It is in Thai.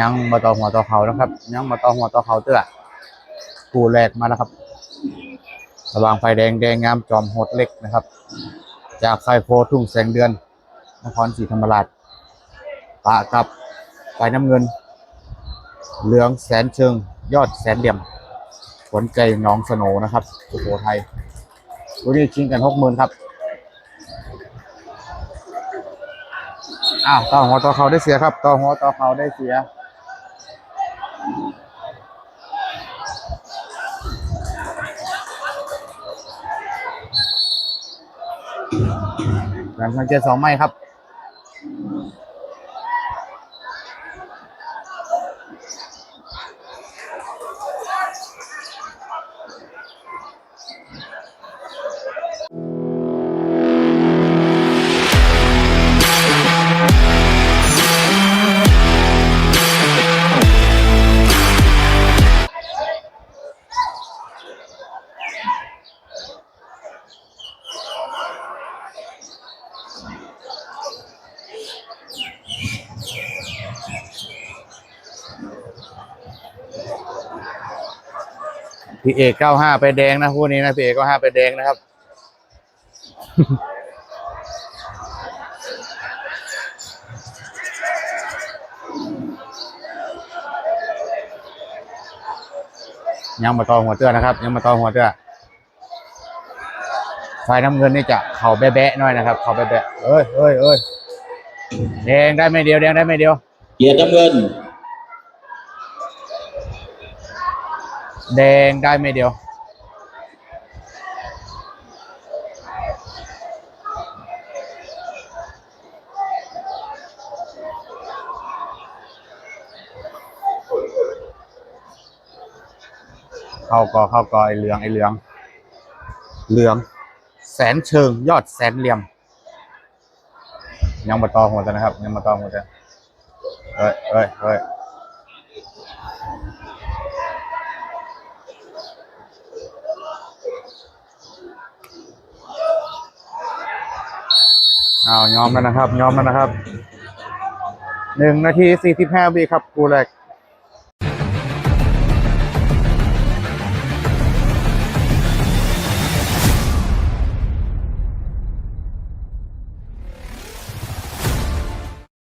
ยังมาต่อหัวต่อเขานะครับ ยังมาต่อหัวต่อเขาเตื้อกูแรกมาแล้วครับระว่างไฟแดงแดงงามจอมโหดเล็กนะครับ จากไฟโพทุ่งแสงเดือน นครศรีธรรมราชปะกับไฟน้ำเงิน เหลืองแสนเชิง ยอดแสนเหลี่ยมขนใจหน้องสโนนะครับสุโขทัยวันนี้ชิงกันหกหมื่นครับ อ้าวต่อหัวต่อเขาได้เสียครับต่อหัวต่อเขาได้เสียหลังสังเกตสองไม้ครับ พี่เอกเก้าห้าไปแดงนะคู่นี้นะพี่เอกเก้าห้าไปแดงนะครับ ยังมาต่อหัวเตื้อนะครับ ยังมาต่อหัวเตื้อไฟน้ำเงินนี่จะเข่าแบะๆหน่อยนะครับ เข่าแบะๆเอ้ยเอ้ยเอ้ยแดงได้ไม่เดียวแดงได้ไม่เดียวเกียรติน้ำเงิน แดงได้ไม่เดียว เข้าก็เข้าก็ไอเหลืองไอเหลือง เหลือง แสนเชิงยอดแสนเหลี่ยม ยังมาตอหัวกันนะครับ ยังมาตอหัวกันเอ้ยเอ้ยเอ้ย อ้าวยอมแล้วนะครับ ยอมแล้วนะครับหนึ่งนาทีสี่สิบห้าวิครับกูแรก